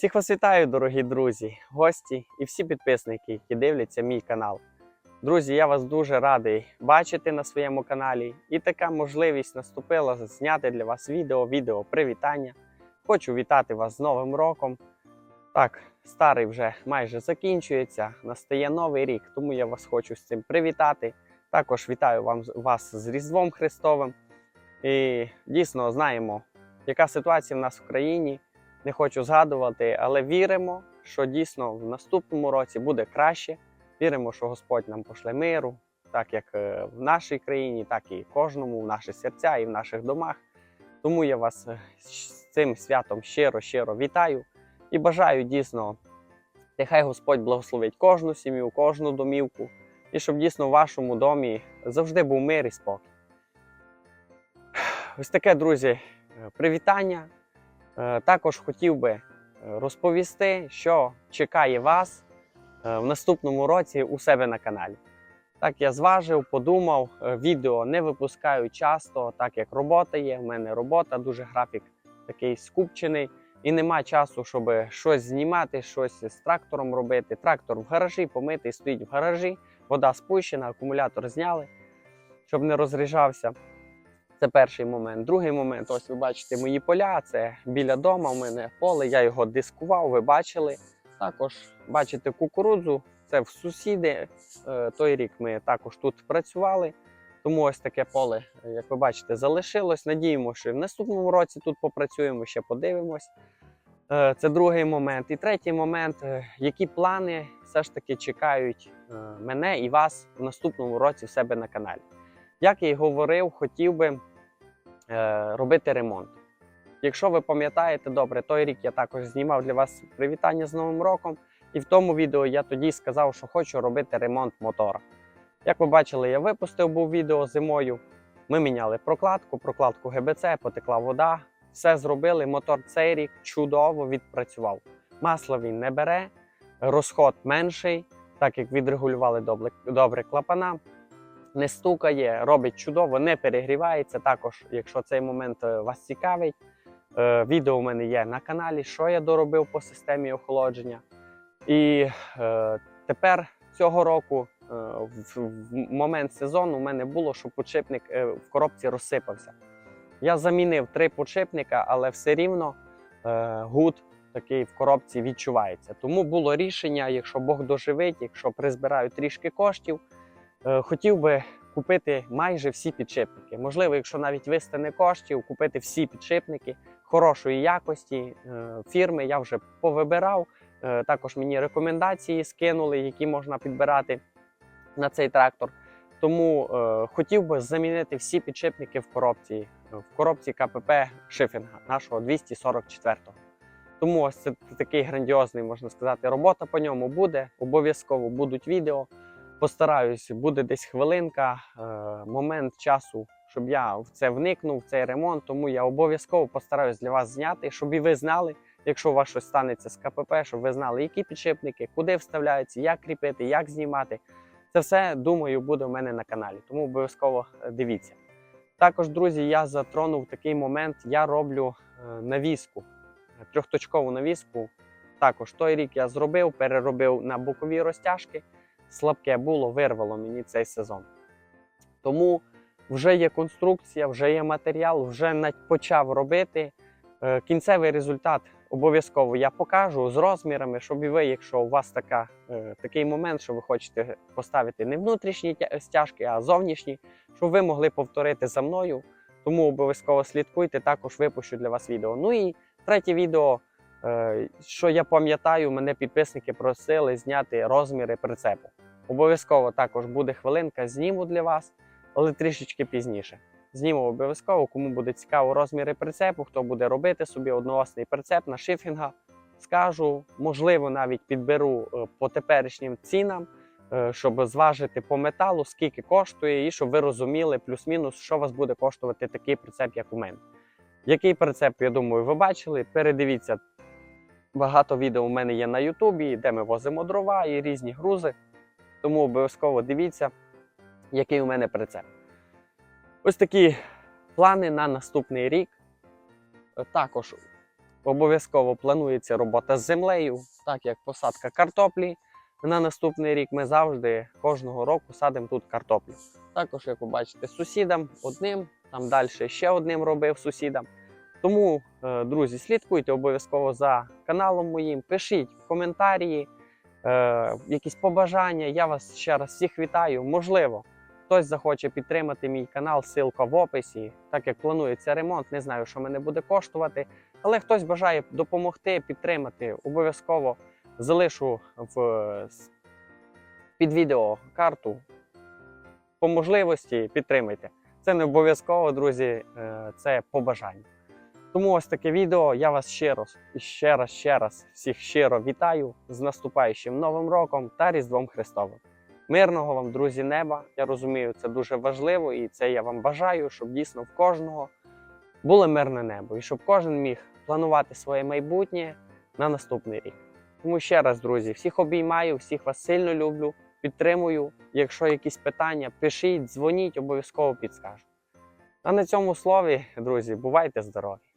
Всіх вас вітаю, дорогі друзі, гості і всі підписники, які дивляться мій канал. Друзі, я вас дуже радий бачити на своєму каналі. І така можливість наступила зняти для вас відео, відео привітання. Хочу вітати вас з Новим роком. Так, старий вже майже закінчується, настає новий рік, тому я вас хочу з цим привітати. Також вітаю вам, вас з Різдвом Христовим. І дійсно знаємо, яка ситуація в нас в країні. Не хочу згадувати, але віримо, що дійсно в наступному році буде краще. Віримо, що Господь нам пошле миру, так як е, в нашій країні, так і кожному, в наші серця і в наших домах. Тому я вас е, з цим святом щиро, щиро вітаю і бажаю дійсно, нехай Господь благословить кожну сім'ю, кожну домівку, і щоб дійсно в вашому домі завжди був мир і спокій. Ось таке, друзі, е, привітання. Е, Також хотів би е, розповісти, що чекає вас е, в наступному році у себе на каналі. Так я зважив, подумав, відео не випускаю часто, так як робота є. в мене робота, дуже графік такий скупчений, і нема часу, щоб щось знімати, щось з трактором робити. Трактор в гаражі помитий, стоїть в гаражі, вода спущена, акумулятор зняли, щоб не розряджався. Це перший момент. Другий момент, ось ви бачите мої поля. Це біля дома. У мене поле. Я його дискував. Ви бачили. Також бачите кукурудзу. Це в сусіди. Е, Той рік ми також тут працювали. Тому ось таке поле, як ви бачите, залишилось. Надіємося, що в наступному році тут попрацюємо, ще подивимось. Е, Це другий момент. І третій момент, е, які плани все ж таки чекають мене і вас в наступному році в себе на каналі. Як я й говорив, хотів би робити ремонт. Якщо ви пам'ятаєте добре, той рік я також знімав для вас привітання з Новим роком, і в тому відео я тоді сказав, що хочу робити ремонт мотора. Як ви бачили, я випустив був відео зимою. Ми міняли прокладку, прокладку ГБЦ, потекла вода. Все зробили. Мотор цей рік чудово відпрацював. Масла він не бере, розход менший, так як відрегулювали добре клапана не стукає, робить чудово, не перегрівається. Також, якщо цей момент е, вас цікавить, е, відео у мене є на каналі, що я доробив по системі охолодження. І е, тепер цього року, в, момент сезону, у мене було, що подшипник в коробці розсипався. Я замінив три подшипника, але все рівно гуд такий в коробці відчувається. Тому було рішення, якщо Бог доживить, якщо призбираю трішки коштів. Е, хотів би купити майже всі підшипники. Можливо, якщо навіть вистане коштів, купити всі підшипники хорошої якості е, фірми. Я вже повибирав. Е, Також мені рекомендації скинули, які можна підбирати на цей трактор. Тому е, хотів би замінити всі підшипники в коробці, в коробці КПП Шифінга, нашого 244-го. Тому ось це такий грандіозний, можна сказати, робота по ньому буде. Обов'язково будуть відео постараюсь, буде десь хвилинка, е, момент часу, щоб я в це вникнув, в цей ремонт. Тому я обов'язково постараюсь для вас зняти, щоб і ви знали, якщо у вас щось станеться з КПП, щоб ви знали, які підшипники, куди вставляються, як кріпити, як знімати. Це все, думаю, буде в мене на каналі, тому обов'язково е, дивіться. Також, друзі, я затронув такий момент, я роблю е, навіску, трьохточкову навіску. Також той рік я зробив, переробив на бокові розтяжки слабке було, вирвало мені цей сезон. Тому вже є конструкція, вже є матеріал, вже почав робити. Е, Кінцевий результат обов'язково я покажу з розмірами, щоб і ви, якщо у вас така, е, такий момент, що ви хочете поставити не внутрішні стяжки, а зовнішні, щоб ви могли повторити за мною. Тому обов'язково слідкуйте, також випущу для вас відео. Ну і третє відео, що я пам'ятаю, мене підписники просили зняти розміри прицепу. Обов'язково також буде хвилинка, зніму для вас, але трішечки пізніше. Зніму обов'язково, кому буде цікаво розміри прицепу, хто буде робити собі одноосний прицеп на шифінга. Скажу, можливо, навіть підберу е, по теперішнім цінам, е, щоб зважити по металу, скільки коштує, і щоб ви розуміли плюс-мінус, що вас буде коштувати такий прицеп, як у мене. Який прицеп, я думаю, ви бачили. Передивіться, багато відео у мене є на Ютубі, де ми возимо дрова і різні грузи. Тому обов'язково дивіться, який у мене прицеп. Ось такі плани на наступний рік. Також обов'язково планується робота з землею, так як посадка картоплі. На наступний рік ми завжди кожного року садимо тут картоплю. Також, як ви бачите, сусідам одним, там далі ще одним робив сусідам. Тому, е, друзі, слідкуйте обов'язково за каналом моїм, пишіть в коментарі, е, якісь побажання. Я вас ще раз всіх вітаю. Можливо, хтось захоче підтримати мій канал, ссылка в описі. Так як планується ремонт, не знаю, що мене буде коштувати. Але хтось бажає допомогти, підтримати, обов'язково залишу в під відео карту. По можливості підтримайте. Це не обов'язково, друзі, е, це побажання. Тому ось таке відео. Я вас раз і ще раз, ще раз всіх щиро вітаю з наступаючим новим роком та Різдвом Христовим. Мирного вам, друзі, неба. Я розумію, це дуже важливо, і це я вам бажаю, щоб дійсно в кожного було мирне небо, і щоб кожен міг планувати своє майбутнє на наступний рік. Тому ще раз, друзі, всіх обіймаю, всіх вас сильно люблю, підтримую. Якщо якісь питання, пишіть, дзвоніть, обов'язково підскажу. А на цьому слові, друзі, бувайте здорові!